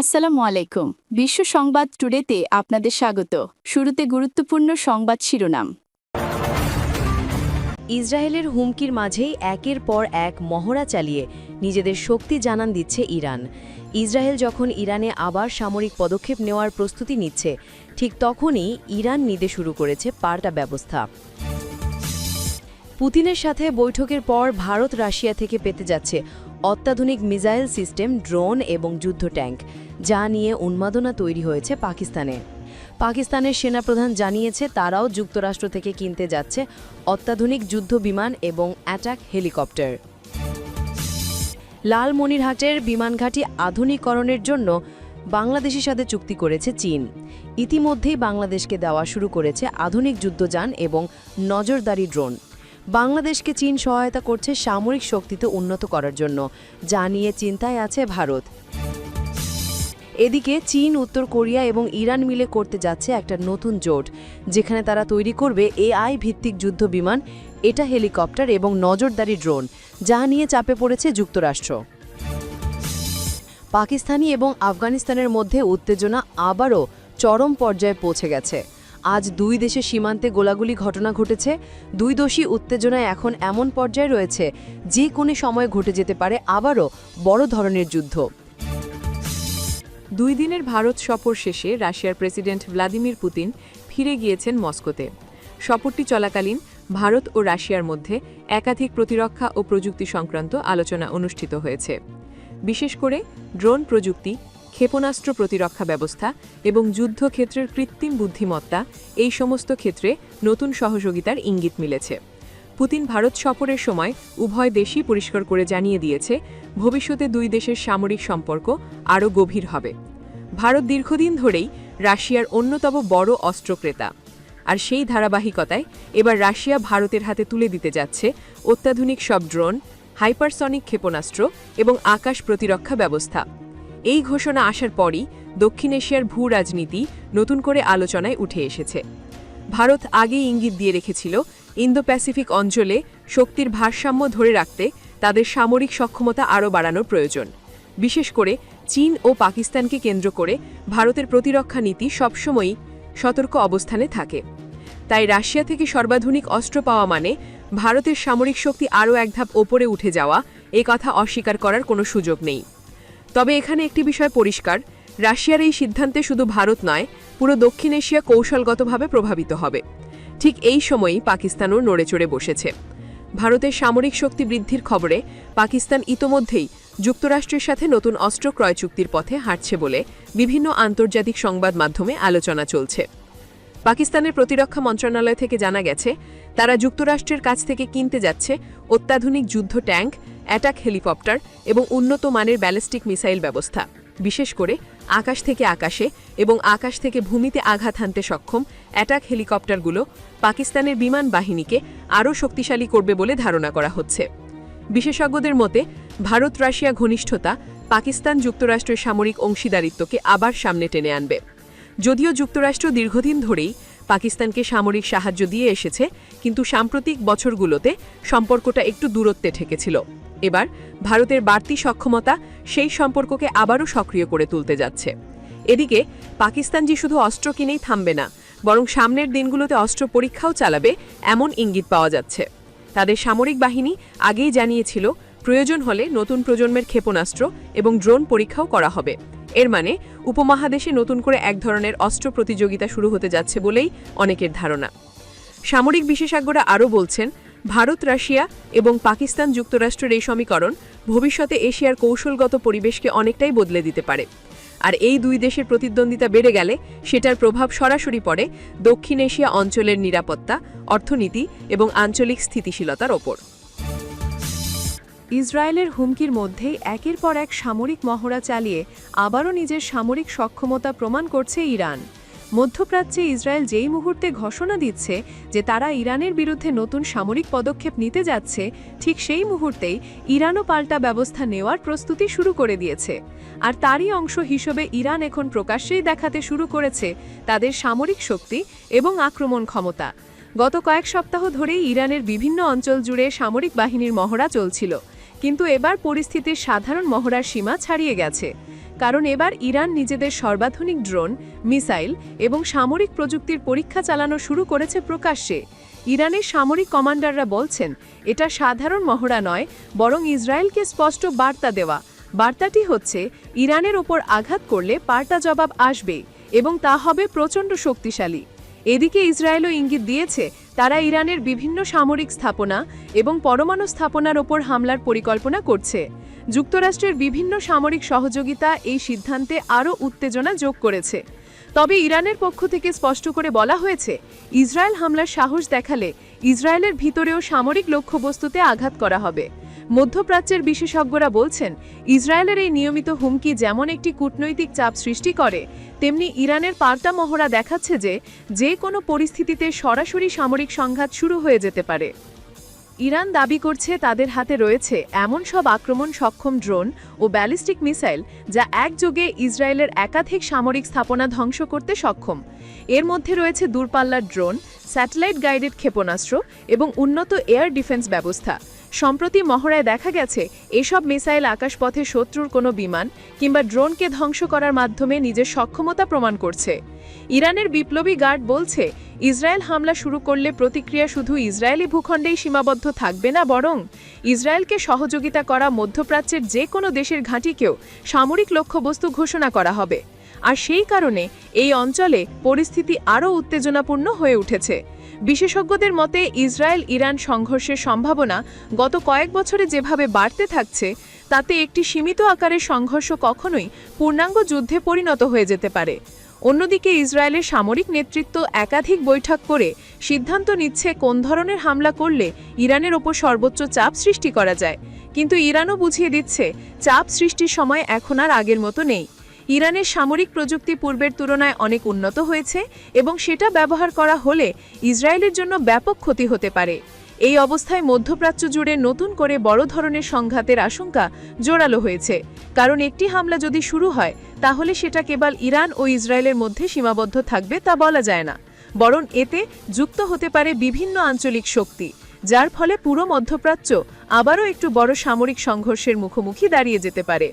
আসসালামু আলাইকুম। বিশ্ব সংবাদ টুডেতে আপনাদের স্বাগত। শুরুতে গুরুত্বপূর্ণ সংবাদ শিরোনাম। ইসরায়েলের হুমকির মাঝেই একের পর এক মহড়া চালিয়ে নিজেদের শক্তি জানান দিচ্ছে ইরান। ইসরায়েল যখন ইরানে আবার সামরিক পদক্ষেপ নেওয়ার প্রস্তুতি নিচ্ছে, ঠিক তখনই ইরান নিতে শুরু করেছে পাল্টা ব্যবস্থা। পুতিনের সাথে বৈঠকের পর ভারত রাশিয়া থেকে পেতে যাচ্ছে অত্যাধুনিক মিসাইল সিস্টেম, ড্রোন এবং যুদ্ধ ট্যাঙ্ক, যা নিয়ে উন্মাদনা তৈরি হয়েছে পাকিস্তানে। পাকিস্তানের সেনাপ্রধান জানিয়েছে, তারাও যুক্তরাষ্ট্র থেকে কিনতে যাচ্ছে অত্যাধুনিক যুদ্ধ বিমান এবং অ্যাটাক হেলিকপ্টার। লালমনিরহাটের বিমানঘাঁটি আধুনিকরণের জন্য বাংলাদেশের সাথে চুক্তি করেছে চীন। ইতিমধ্যেই বাংলাদেশকে দেওয়া শুরু করেছে আধুনিক যুদ্ধযান এবং নজরদারি ড্রোন। বাংলাদেশকে চীন সহায়তা করছে সামরিক শক্তিতে উন্নত করার জন্য, যা নিয়ে চিন্তায় আছে ভারত। এদিকে চীন, উত্তর কোরিয়া এবং ইরান মিলে করতে যাচ্ছে একটা নতুন জোট, যেখানে তারা তৈরি করবে এআই ভিত্তিক যুদ্ধ বিমান, এটা হেলিকপ্টার এবং নজরদারি ড্রোন, যা নিয়ে চাপে পড়েছে যুক্তরাষ্ট্র। পাকিস্তানি এবং আফগানিস্তানের মধ্যে উত্তেজনা আবারও চরম পর্যায়ে পৌঁছে গেছে। আজ দুই দেশের সীমান্তে গোলাগুলি ঘটনা ঘটেছে। দুই দোষী উত্তেজনায় এখন এমন পর্যায়ে রয়েছে, যে কোনো সময় ঘটে যেতে পারে আবারও বড় ধরনের যুদ্ধ। দুই দিনের ভারত সফর শেষে রাশিয়ার প্রেসিডেন্ট ভ্লাদিমির পুতিন ফিরে গিয়েছেন মস্কোতে। সফরটি চলাকালীন ভারত ও রাশিয়ার মধ্যে একাধিক প্রতিরক্ষা ও প্রযুক্তি সংক্রান্ত আলোচনা অনুষ্ঠিত হয়েছে। বিশেষ করে ড্রোন প্রযুক্তি ক্ষেপণাস্ত্র প্রতিরক্ষা ব্যবস্থা এবং যুদ্ধক্ষেত্রের কৃত্রিম বুদ্ধিমত্তা, এই সমস্ত ক্ষেত্রে নতুন সহযোগিতার ইঙ্গিত মিলেছে। পুতিন ভারত সফরের সময় উভয় দেশই পরিষ্কার করে জানিয়ে দিয়েছে, ভবিষ্যতে দুই দেশের সামরিক সম্পর্ক আরও গভীর হবে। ভারত দীর্ঘদিন ধরেই রাশিয়ার অন্যতম বড় অস্ত্র ক্রেতা আর সেই ধারাবাহিকতায় এবার রাশিয়া ভারতের হাতে তুলে দিতে যাচ্ছে অত্যাধুনিক সব ড্রোন, হাইপারসনিক ক্ষেপণাস্ত্র এবং আকাশ প্রতিরক্ষা ব্যবস্থা। এই ঘোষণা আসার পরই দক্ষিণ এশিয়ার ভূ রাজনীতি নতুন করে আলোচনায় উঠে এসেছে। ভারত আগেই ইঙ্গিত দিয়ে রেখেছিল ইন্দো প্যাসিফিক অঞ্চলে শক্তির ভারসাম্য ধরে রাখতে তাদের সামরিক সক্ষমতা আরও বাড়ানোর প্রয়োজন। বিশেষ করে চীন ও পাকিস্তানকে কেন্দ্র করে ভারতের প্রতিরক্ষা নীতি সবসময়ই সতর্ক অবস্থানে থাকে। তাই রাশিয়া থেকে সর্বাধুনিক অস্ত্র পাওয়া মানে ভারতের সামরিক শক্তি আরও এক ধাপ ওপরে উঠে যাওয়া এ কথা অস্বীকার করার কোনো সুযোগ নেই। তবে এখানে একটি বিষয় পরিষ্কার, রাশিয়ার এই সিদ্ধান্তে শুধু ভারত নয়, পুরো দক্ষিণ এশিয়া কৌশলগতভাবে প্রভাবিত হবে। ঠিক এই সময়ই পাকিস্তানও নড়েচড়ে বসেছে। ভারতের সামরিক শক্তি বৃদ্ধির খবরে পাকিস্তান ইতোমধ্যেই যুক্তরাষ্ট্রের সাথে নতুন অস্ত্র ক্রয় চুক্তির পথে হাঁটছে বলে বিভিন্ন আন্তর্জাতিক সংবাদ মাধ্যমে আলোচনা চলছে। পাকিস্তানের প্রতিরক্ষা মন্ত্রণালয় থেকে জানা গেছে, তারা যুক্তরাষ্ট্রের কাছ থেকে কিনতে যাচ্ছে অত্যাধুনিক যুদ্ধ ট্যাঙ্ক অ্যাটাক হেলিকপ্টার এবং উন্নত মানের ব্যালিস্টিক মিসাইল ব্যবস্থা, বিশেষ করে আকাশ থেকে আকাশে এবং আকাশ থেকে ভূমিতে আঘাত হানতে সক্ষম অ্যাটাক হেলিকপ্টারগুলো পাকিস্তানের বিমান বাহিনীকে আরও শক্তিশালী করবে বলে ধারণা করা হচ্ছে। বিশেষজ্ঞদের মতে, ভারত রাশিয়া ঘনিষ্ঠতা পাকিস্তান যুক্তরাষ্ট্রের সামরিক অংশীদারিত্বকে আবার সামনে টেনে আনবে। যদিও যুক্তরাষ্ট্র দীর্ঘদিন ধরেই পাকিস্তানকে সামরিক সাহায্য দিয়ে এসেছে, কিন্তু সাম্প্রতিক বছরগুলোতে সম্পর্কটা একটু দূরত্বে ঠেকেছিল। এবার ভারতের বাড়তি সক্ষমতা সেই সম্পর্ককে আবারও সক্রিয় করে তুলতে যাচ্ছে। এদিকে পাকিস্তান যে শুধু অস্ত্র কিনেই থামবে না, বরং সামনের দিনগুলোতে অস্ত্র পরীক্ষাও চালাবে এমন ইঙ্গিত পাওয়া যাচ্ছে। তাদের সামরিক বাহিনী আগেই জানিয়েছিল, প্রয়োজন হলে নতুন প্রজন্মের ক্ষেপণাস্ত্র এবং ড্রোন পরীক্ষাও করা হবে। এর মানে উপমহাদেশে নতুন করে এক ধরনের অস্ত্র প্রতিযোগিতা শুরু হতে যাচ্ছে বলেই অনেকের ধারণা। সামরিক বিশেষজ্ঞরা আরও বলছেন ভারত, রাশিয়া এবং পাকিস্তান যুক্তরাষ্ট্রের এই সমীকরণ ভবিষ্যতে এশিয়ার কৌশলগত পরিবেশকে অনেকটাই বদলে দিতে পারে। আর এই দুই দেশের প্রতিদ্বন্দ্বিতা বেড়ে গেলে সেটার প্রভাব সরাসরি পড়ে দক্ষিণ এশিয়া অঞ্চলের নিরাপত্তা, অর্থনীতি এবং আঞ্চলিক স্থিতিশীলতার ওপর। ইসরায়েলের হুমকির মধ্যেই একের পর এক সামরিক মহড়া চালিয়ে আবারও নিজের সামরিক সক্ষমতা প্রমাণ করছে ইরান। মধ্যপ্রাচ্যে ইসরায়েল যেই মুহূর্তে ঘোষণা দিচ্ছে যে তারা ইরানের বিরুদ্ধে নতুন সামরিক পদক্ষেপ নিতে যাচ্ছে, ঠিক সেই মুহূর্তেই ইরানও পাল্টা ব্যবস্থা নেওয়ার প্রস্তুতি শুরু করে দিয়েছে। আর তারই অংশ হিসেবে ইরান এখন প্রকাশ্যেই দেখাতে শুরু করেছে তাদের সামরিক শক্তি এবং আক্রমণ ক্ষমতা। গত কয়েক সপ্তাহ ধরেই ইরানের বিভিন্ন অঞ্চল জুড়ে সামরিক বাহিনীর মহড়া চলছিল, কিন্তু এবার পরিস্থিতির সাধারণ মহড়ার সীমা ছাড়িয়ে গেছে। কারণ এবার ইরান নিজেদের সর্বাধুনিক ড্রোন, মিসাইল এবং সামরিক প্রযুক্তির পরীক্ষা চালানো শুরু করেছে প্রকাশ্যে। ইরানের সামরিক কমান্ডাররা বলছেন, এটা সাধারণ মহড়া নয়, বরং ইসরায়েলকে স্পষ্ট বার্তা দেওয়া। বার্তাটি হচ্ছে, ইরানের ওপর আঘাত করলে পাল্টা জবাব আসবে এবং তা হবে প্রচণ্ড শক্তিশালী। এদিকে ইসরায়েলও ইঙ্গিত দিয়েছে, তারা ইরানের বিভিন্ন সামরিক স্থাপনা এবং পরমাণু স্থাপনার ওপর হামলার পরিকল্পনা করছে। যুক্তরাষ্ট্রের বিভিন্ন সামরিক সহযোগিতা এই সিদ্ধান্তে আরও উত্তেজনা যোগ করেছে। তবে ইরানের পক্ষ থেকে স্পষ্ট করে বলা হয়েছে, ইসরায়েল হামলার সাহস দেখালে ইসরায়েলের ভিতরেও সামরিক লক্ষ্যবস্তুতে আঘাত করা হবে। মধ্যপ্রাচ্যের বিশেষজ্ঞরা বলছেন, ইসরায়েলের এই নিয়মিত হুমকি যেমন একটি কূটনৈতিক চাপ সৃষ্টি করে, তেমনি ইরানের পাল্টা মহড়া দেখাচ্ছে যে যে কোনো পরিস্থিতিতে সরাসরি সামরিক সংঘাত শুরু হয়ে যেতে পারে। ইরান দাবি করছে তাদের হাতে রয়েছে এমন সব আক্রমণ সক্ষম ড্রোন ও ব্যালিস্টিক মিসাইল যা একযোগে ইসরায়েলের একাধিক সামরিক স্থাপনা ধ্বংস করতে সক্ষম। এর মধ্যে রয়েছে দূরপাল্লার ড্রোন, স্যাটেলাইট গাইডেড ক্ষেপণাস্ত্র এবং উন্নত এয়ার ডিফেন্স ব্যবস্থা। সম্প্রতি মহড়ায় দেখা গেছে, এসব মিসাইল আকাশপথে শত্রুর কোনো বিমান কিংবা ড্রোনকে ধ্বংস করার মাধ্যমে নিজের সক্ষমতা প্রমাণ করছে। ইরানের বিপ্লবী গার্ড বলছে, ইসরায়েল হামলা শুরু করলে প্রতিক্রিয়া শুধু ইসরায়েলি ভূখণ্ডেই সীমাবদ্ধ থাকবে না, বরং ইসরায়েলকে সহযোগিতা করা মধ্যপ্রাচ্যের যে কোনো দেশের ঘাঁটিকেও সামরিক লক্ষ্যবস্তু ঘোষণা করা হবে। আর সেই কারণে এই অঞ্চলে পরিস্থিতি আরও উত্তেজনাপূর্ণ হয়ে উঠেছে। বিশেষজ্ঞদের মতে, ইসরায়েল ইরান সংঘর্ষের সম্ভাবনা গত কয়েক বছরে যেভাবে বাড়তে থাকছে, তাতে একটি সীমিত আকারের সংঘর্ষ কখনোই পূর্ণাঙ্গ যুদ্ধে পরিণত হয়ে যেতে পারে। অন্যদিকে, ইসরায়েলের সামরিক নেতৃত্ব একাধিক বৈঠক করে সিদ্ধান্ত নিচ্ছে কোন ধরনের হামলা করলে ইরানের ওপর সর্বোচ্চ চাপ সৃষ্টি করা যায়। কিন্তু ইরানও বুঝিয়ে দিচ্ছে, চাপ সৃষ্টির সময় এখন আর আগের মতো নেই। ইরানের সামরিক প্রযুক্তি পূর্বের তুলনায় অনেক উন্নত হয়েছে এবং সেটা ব্যবহার করা হলে ইসরায়েলের জন্য ব্যাপক ক্ষতি হতে পারে। এই অবস্থায় মধ্যপ্রাচ্য জুড়ে নতুন করে বড় ধরনের সংঘাতের আশঙ্কা জোরালো হয়েছে। কারণ একটি হামলা যদি শুরু হয়, তাহলে সেটা কেবল ইরান ও ইসরায়েলের মধ্যে সীমাবদ্ধ থাকবে তা বলা যায় না। বরং এতে যুক্ত হতে পারে বিভিন্ন আঞ্চলিক শক্তি, যার ফলে পুরো মধ্যপ্রাচ্য আবারও একটু বড় সামরিক সংঘর্ষের মুখোমুখি দাঁড়িয়ে যেতে পারে।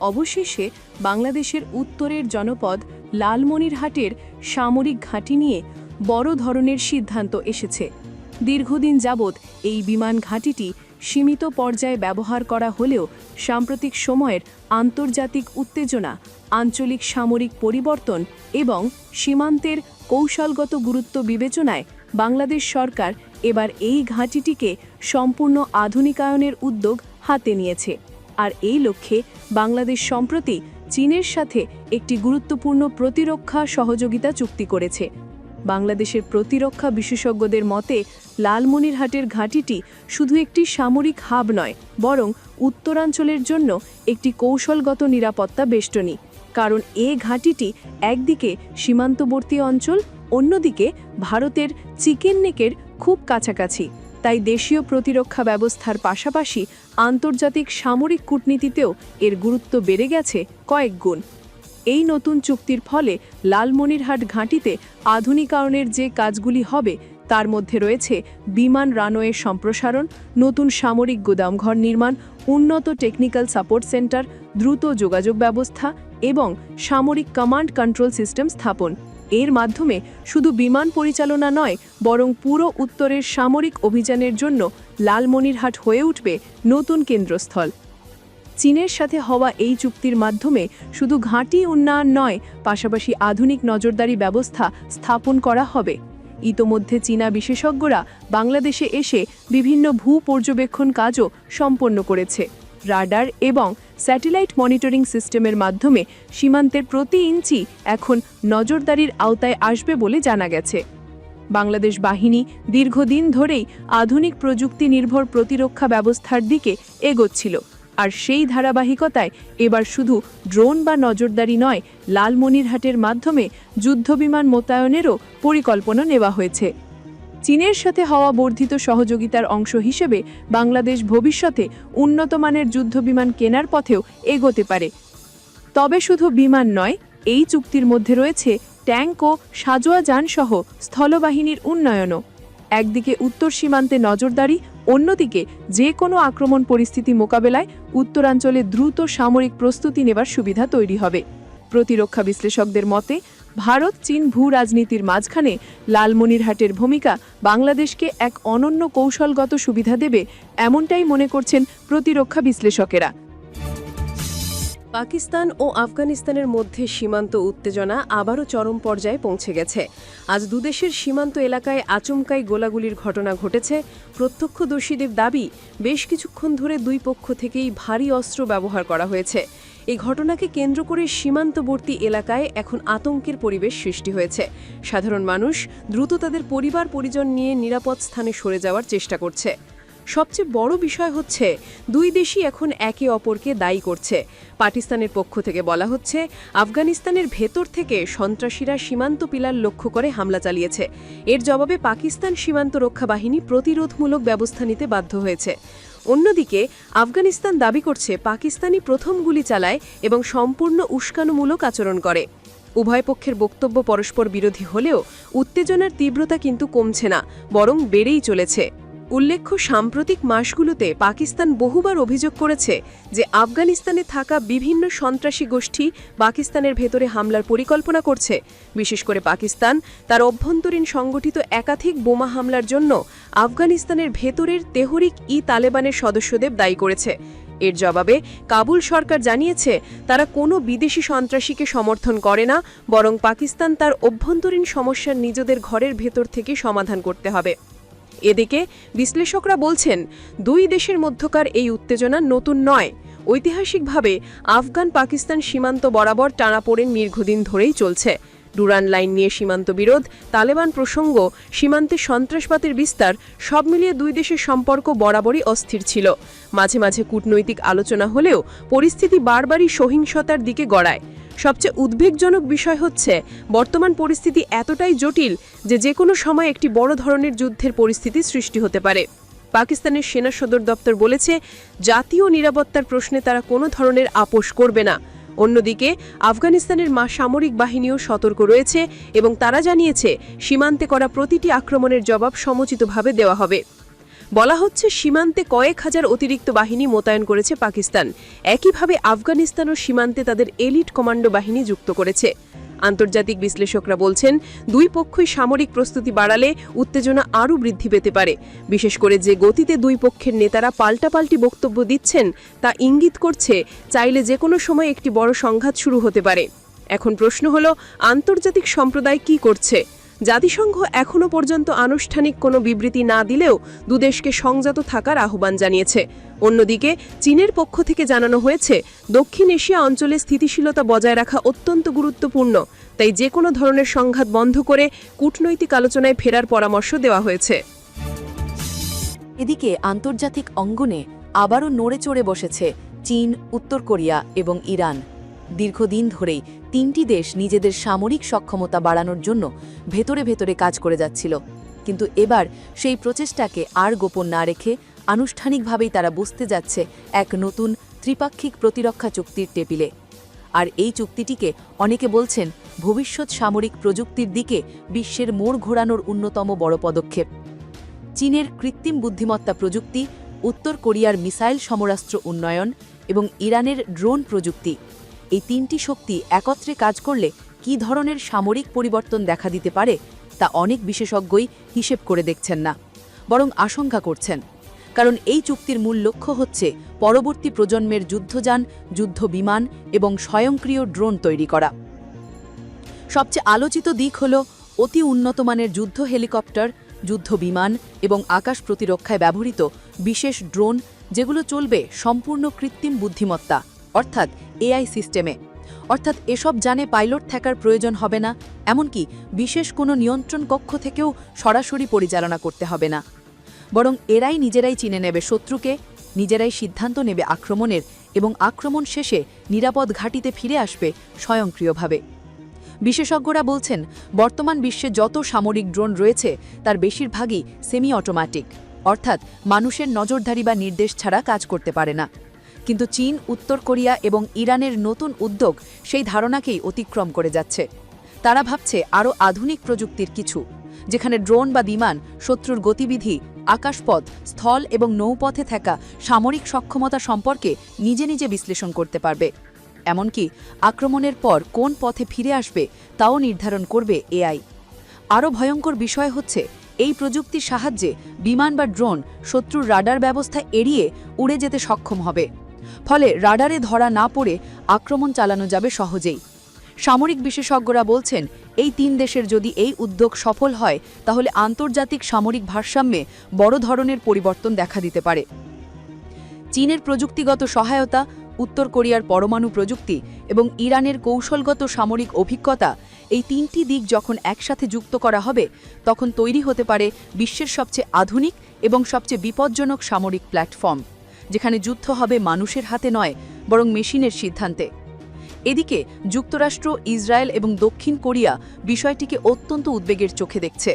অবশেষে বাংলাদেশের উত্তরের জনপদ লালমনিরহাটের সামরিক ঘাঁটি নিয়ে বড় ধরনের সিদ্ধান্ত এসেছে। দীর্ঘদিন যাবৎ এই বিমান ঘাঁটিটি সীমিত পর্যায়ে ব্যবহার করা হলেও সাম্প্রতিক সময়ের আন্তর্জাতিক উত্তেজনা, আঞ্চলিক সামরিক পরিবর্তন এবং সীমান্তের কৌশলগত গুরুত্ব বিবেচনায় বাংলাদেশ সরকার এবার এই ঘাঁটিটিকে সম্পূর্ণ আধুনিকায়নের উদ্যোগ হাতে নিয়েছে। আর এই লক্ষ্যে বাংলাদেশ সম্প্রতি চীনের সাথে একটি গুরুত্বপূর্ণ প্রতিরক্ষা সহযোগিতা চুক্তি করেছে। বাংলাদেশের প্রতিরক্ষা বিশেষজ্ঞদের মতে, লালমনিরহাটের ঘাঁটিটি শুধু একটি সামরিক হাব নয়, বরং উত্তরাঞ্চলের জন্য একটি কৌশলগত নিরাপত্তা বেষ্টনী। কারণ এ ঘাঁটিটি একদিকে সীমান্তবর্তী অঞ্চল, অন্যদিকে ভারতের চিকেন নেকের খুব কাছাকাছি। তাই দেশীয় প্রতিরক্ষা ব্যবস্থার পাশাপাশি আন্তর্জাতিক সামরিক কূটনীতিতেও এর গুরুত্ব বেড়ে গেছে কয়েক গুণ। এই নতুন চুক্তির ফলে লালমনিরহাট ঘাঁটিতে আধুনিকায়নের যে কাজগুলি হবে, তার মধ্যে রয়েছে বিমান রানওয়ে সম্প্রসারণ, নতুন সামরিক গোদামঘর নির্মাণ, উন্নত টেকনিক্যাল সাপোর্ট সেন্টার, দ্রুত যোগাযোগ ব্যবস্থা এবং সামরিক কমান্ড কন্ট্রোল সিস্টেম স্থাপন। এর মাধ্যমে শুধু বিমান পরিচালনা নয়, বরং পুরো উত্তরের সামরিক অভিযানের জন্য লালমনিরহাট হয়ে উঠবে নতুন কেন্দ্রস্থল। চীনের সাথে হওয়া এই চুক্তির মাধ্যমে শুধু ঘাঁটি উন্নয়ন নয়, পাশাপাশি আধুনিক নজরদারি ব্যবস্থা স্থাপন করা হবে। ইতোমধ্যে চীনা বিশেষজ্ঞরা বাংলাদেশে এসে বিভিন্ন ভূ পর্যবেক্ষণ কাজও সম্পন্ন করেছে। রাডার এবং স্যাটেলাইট মনিটরিং সিস্টেমের মাধ্যমে সীমান্তের প্রতি ইঞ্চি এখন নজরদারির আওতায় আসবে বলে জানা গেছে। বাংলাদেশ বাহিনী দীর্ঘদিন ধরেই আধুনিক প্রযুক্তি নির্ভর প্রতিরক্ষা ব্যবস্থার দিকে এগোচ্ছিল, আর সেই ধারাবাহিকতায় এবার শুধু ড্রোন বা নজরদারি নয়, লালমনিরহাটের মাধ্যমে যুদ্ধবিমান মোতায়নেরও পরিকল্পনা নেওয়া হয়েছে। চীনের সাথে হওয়া বর্ধিত সহযোগিতার অংশ হিসেবে বাংলাদেশ ভবিষ্যতে উন্নত মানের যুদ্ধবিমান কেনার পথেও এগোতে পারে। তবে শুধু বিমান নয়, এই চুক্তির মধ্যে রয়েছে ট্যাঙ্ক ও সাজোয়া যানসহ স্থলবাহিনীর উন্নয়নও। একদিকে উত্তর সীমান্তে নজরদারি, অন্যদিকে যে কোনো আক্রমণ পরিস্থিতি মোকাবেলায় উত্তরাঞ্চলে দ্রুত সামরিক প্রস্তুতি নেবার সুবিধা তৈরি হবে। প্রতিরক্ষা বিশ্লেষকদের মতে ভারত, চীন ভূ রাজনীতির মাঝখানে লালমনিরহাটের ভূমিকা বাংলাদেশকে এক অনন্য কৌশলগত সুবিধা দেবে এমনটাই মনে করছেন প্রতিরক্ষা বিশ্লেষকেরা। পাকিস্তান ও আফগানিস্তানের মধ্যে সীমান্ত উত্তেজনা আবারও চরম পর্যায়ে পৌঁছে গেছে। আজ দুদেশের সীমান্ত এলাকায় আচমকাই গোলাগুলির ঘটনা ঘটেছে। প্রত্যক্ষদর্শীদের দাবি, বেশ কিছুক্ষণ ধরে দুই পক্ষ থেকেই ভারী অস্ত্র ব্যবহার করা হয়েছে। এই ঘটনাকে কেন্দ্র করে সীমান্তবর্তী এলাকায় এখন আতঙ্কের পরিবেশ সৃষ্টি হয়েছে। সাধারণ মানুষ দ্রুত তাদের পরিবার পরিজন নিয়ে নিরাপদ স্থানে সরে যাওয়ার চেষ্টা করছে। সবচেয়ে বড় বিষয় হচ্ছে, দুই দেশই এখন একে অপরকে দায়ী করছে। পাকিস্তানের পক্ষ থেকে বলা হচ্ছে, আফগানিস্তানের ভেতর থেকে সন্ত্রাসীরা সীমান্ত পিলার লক্ষ্য করে হামলা চালিয়েছে। এর জবাবে পাকিস্তান সীমান্ত রক্ষা বাহিনী প্রতিরোধমূলক ব্যবস্থা নিতে বাধ্য হয়েছে। অন্যদিকে, আফগানিস্তান দাবি করছে পাকিস্তানি প্রথম গুলি চালায় এবং সম্পূর্ণ উস্কানোমূলক আচরণ করে। উভয় পক্ষের বক্তব্য পরস্পর বিরোধী হলেও উত্তেজনার তীব্রতা কিন্তু কমছে না, বরং বেড়েই চলেছে। উল্লেখ্য, সাম্প্রতিক মাসগুলোতে পাকিস্তান বহুবার অভিযোগ করেছে যে আফগানিস্তানে থাকা বিভিন্ন সন্ত্রাসী গোষ্ঠী পাকিস্তানের ভেতরে হামলার পরিকল্পনা করছে। বিশেষ করে পাকিস্তান তার অভ্যন্তরীণ সংগঠিত একাধিক বোমা হামলার জন্য আফগানিস্তানের ভেতরের তেহরিক ই তালেবানের সদস্যদের দায়ী করেছে। এর জবাবে কাবুল সরকার জানিয়েছে, তারা কোনো বিদেশি সন্ত্রাসীকে সমর্থন করে না, বরং পাকিস্তান তার অভ্যন্তরীণ সমস্যার নিজেদের ঘরের ভেতর থেকে সমাধান করতে হবে। এদিকে বিশ্লেষকরা বলছেন, দুই দেশের মধ্যকার এই উত্তেজনা নতুন নয়। ঐতিহাসিকভাবে আফগান পাকিস্তান সীমান্ত বরাবর টানাপোড়েন দীর্ঘদিন ধরেই চলছে। ডুরান লাইন নিয়ে সীমান্ত বিরোধ, তালেবান প্রসঙ্গ, সীমান্তে সন্ত্রাসবাদের বিস্তার, সব মিলিয়ে দুই দেশের সম্পর্ক বরাবরই অস্থির ছিল। মাঝে মাঝে কূটনৈতিক আলোচনা হলেও পরিস্থিতি বারবারই সহিংসতার দিকে গড়ায়। সবচেয়ে উদ্বেগজনক বিষয় হচ্ছে, বর্তমান পরিস্থিতি এতটাই জটিল যে যে কোনো সময় একটি বড় ধরনের যুদ্ধের পরিস্থিতি সৃষ্টি হতে পারে। পাকিস্তানের সেনা সদর দপ্তর বলেছে, জাতীয় নিরাপত্তার প্রশ্নে তারা কোনো ধরনের আপোষ করবে না। অন্যদিকে, আফগানিস্তানের মা সামরিক বাহিনীও সতর্ক রয়েছে এবং তারা জানিয়েছে, সীমান্তে করা প্রতিটি আক্রমণের জবাব সমুচিতভাবে দেওয়া হবে। বলা হচ্ছে সীমান্তে কয়েক হাজার অতিরিক্ত বাহিনী মোতায়েন করেছে পাকিস্তান। একইভাবে আফগানিস্তানও সীমান্তে তাদের এলিট কমান্ডো বাহিনী যুক্ত করেছে। আন্তর্জাতিক বিশ্লেষকরা বলছেন, দুই পক্ষই সামরিক প্রস্তুতি বাড়ালে উত্তেজনা আরও বৃদ্ধি পেতে পারে। বিশেষ করে যে গতিতে দুই পক্ষের নেতারা পাল্টাপাল্টি বক্তব্য দিচ্ছেন, তা ইঙ্গিত করছে চাইলে যে কোনো সময় একটি বড় সংঘাত শুরু হতে পারে। এখন প্রশ্ন হল, আন্তর্জাতিক সম্প্রদায় কি করছে? জাতিসংঘ এখনও পর্যন্ত আনুষ্ঠানিক কোনো বিবৃতি না দিলেও দুদেশকে সংযত থাকার আহ্বান জানিয়েছে। অন্যদিকে, চীনের পক্ষ থেকে জানানো হয়েছে, দক্ষিণ এশিয়া অঞ্চলে স্থিতিশীলতা বজায় রাখা অত্যন্ত গুরুত্বপূর্ণ। তাই যে কোনো ধরনের সংঘাত বন্ধ করে কূটনৈতিক আলোচনায় ফেরার পরামর্শ দেওয়া হয়েছে। এদিকে, আন্তর্জাতিক অঙ্গনে আবারও নড়ে চড়ে বসেছে চীন, উত্তর কোরিয়া এবং ইরান। দীর্ঘদিন ধরেই তিনটি দেশ নিজেদের সামরিক সক্ষমতা বাড়ানোর জন্য ভেতরে ভেতরে কাজ করে যাচ্ছিল। কিন্তু এবার সেই প্রচেষ্টাকে আর গোপন না রেখে আনুষ্ঠানিকভাবেই তারা বসতে যাচ্ছে এক নতুন ত্রিপাক্ষিক প্রতিরক্ষা চুক্তির টেবিলে। আর এই চুক্তিটিকে অনেকে বলছেন ভবিষ্যৎ সামরিক প্রযুক্তির দিকে বিশ্বের মোড় ঘোরানোর অন্যতম বড় পদক্ষেপ। চীনের কৃত্রিম বুদ্ধিমত্তা প্রযুক্তি, উত্তর কোরিয়ার মিসাইল সমরাস্ত্র উন্নয়ন এবং ইরানের ড্রোন প্রযুক্তি এই তিনটি শক্তি একত্রে কাজ করলে কি ধরনের সামরিক পরিবর্তন দেখা দিতে পারে, তা অনেক বিশেষজ্ঞই হিসেব করে দেখছেন না, বরং আশঙ্কা করছেন। কারণ এই চুক্তির মূল লক্ষ্য হচ্ছে পরবর্তী প্রজন্মের যুদ্ধযান যুদ্ধ বিমান এবং স্বয়ংক্রিয় ড্রোন তৈরি করা। সবচেয়ে আলোচিত দিক হল অতি উন্নতমানের যুদ্ধ হেলিকপ্টার যুদ্ধ বিমান এবং আকাশ প্রতিরক্ষায় ব্যবহৃত বিশেষ ড্রোন, যেগুলো চলবে সম্পূর্ণ কৃত্রিম বুদ্ধিমত্তা, অর্থাৎ এআই সিস্টেমে। অর্থাৎ এসব জানে পাইলট থাকার প্রয়োজন হবে না, এমনকি বিশেষ কোনো নিয়ন্ত্রণ কক্ষ থেকেও সরাসরি পরিচালনা করতে হবে না। বরং এরাই নিজেরাই চিনে নেবে শত্রুকে, নিজেরাই সিদ্ধান্ত নেবে আক্রমণের এবং আক্রমণ শেষে নিরাপদ ঘাঁটিতে ফিরে আসবে স্বয়ংক্রিয়ভাবে। বিশেষজ্ঞরা বলছেন, বর্তমান বিশ্বে যত সামরিক ড্রোন রয়েছে, তার বেশিরভাগই সেমি অটোমেটিক অর্থাৎ মানুষের নজরদারি বা নির্দেশ ছাড়া কাজ করতে পারে না। কিন্তু চীন, উত্তর কোরিয়া এবং ইরানের নতুন উদ্যোগ সেই ধারণাকেই অতিক্রম করে যাচ্ছে। তারা ভাবছে আরও আধুনিক প্রযুক্তির কিছু, যেখানে ড্রোন বা বিমান, শত্রুর গতিবিধি, আকাশপথ, স্থল এবং নৌপথে থাকা সামরিক সক্ষমতা সম্পর্কে নিজে নিজে বিশ্লেষণ করতে পারবে। এমনকি আক্রমণের পর কোন পথে ফিরে আসবে তাও নির্ধারণ করবে এআই। আরও ভয়ঙ্কর বিষয় হচ্ছে, এই প্রযুক্তির সাহায্যে বিমান বা ড্রোন শত্রুর রাডার ব্যবস্থা এড়িয়ে উড়ে যেতে সক্ষম হবে। ফলে রাডারে ধরা না পড়ে আক্রমণ চালানো যাবে সহজেই। সামরিক বিশেষজ্ঞরা বলছেন, এই তিন দেশের যদি এই উদ্যোগ সফল হয়, তাহলে আন্তর্জাতিক সামরিক ভারসাম্যে বড় ধরনের পরিবর্তন দেখা দিতে পারে। চীনের প্রযুক্তিগত সহায়তা, উত্তর কোরিয়ার পরমাণু প্রযুক্তি এবং ইরানের কৌশলগত সামরিক অভিজ্ঞতা এই তিনটি দিক যখন একসাথে যুক্ত করা হবে, তখন তৈরি হতে পারে বিশ্বের সবচেয়ে আধুনিক এবং সবচেয়ে বিপজ্জনক সামরিক প্ল্যাটফর্ম। যেখানে যুদ্ধ হবে মানুষের হাতে নয়, বরং মেশিনের সিদ্ধান্তে। এদিকে, যুক্তরাষ্ট্র, ইসরায়েল এবং দক্ষিণ কোরিয়া বিষয়টিকে অত্যন্ত উদ্বেগের চোখে দেখছে,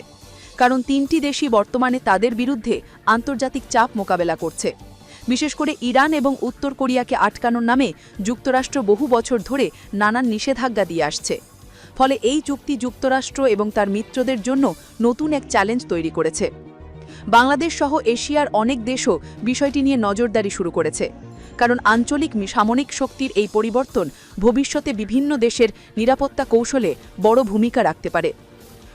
কারণ তিনটি দেশই বর্তমানে তাদের বিরুদ্ধে আন্তর্জাতিক চাপ মোকাবেলা করছে। বিশেষ করে ইরান এবং উত্তর কোরিয়াকে আটকানোর নামে যুক্তরাষ্ট্র বহু বছর ধরে নানান নিষেধাজ্ঞা দিয়ে আসছে। ফলে এই চুক্তি যুক্তরাষ্ট্র এবং তার মিত্রদের জন্য নতুন এক চ্যালেঞ্জ তৈরি করেছে। বাংলাদেশ সহ এশিয়ার অনেক দেশও বিষয়টি নিয়ে নজরদারি শুরু করেছে। কারণ আঞ্চলিক সামরিক শক্তির এই পরিবর্তন ভবিষ্যতে বিভিন্ন দেশের নিরাপত্তা কৌশলে বড় ভূমিকা রাখতে পারে।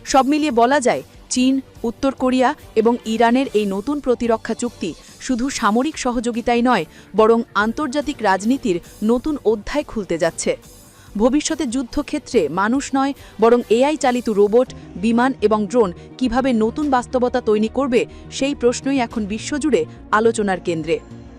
সব মিলিয়ে বলা যায়, চীন, উত্তর কোরিয়া এবং ইরানের এই নতুন প্রতিরক্ষা চুক্তি শুধু সামরিক সহযোগিতাই নয়, বরং আন্তর্জাতিক রাজনীতির নতুন অধ্যায় খুলতে যাচ্ছে। ভবিষ্যতে যুদ্ধক্ষেত্রে মানুষ নয়, বরং এআই চালিত রোবট, বিমান এবং ড্রোন কীভাবে নতুন বাস্তবতা তৈরি করবে, সেই প্রশ্নই এখন বিশ্বজুড়ে আলোচনার কেন্দ্রে।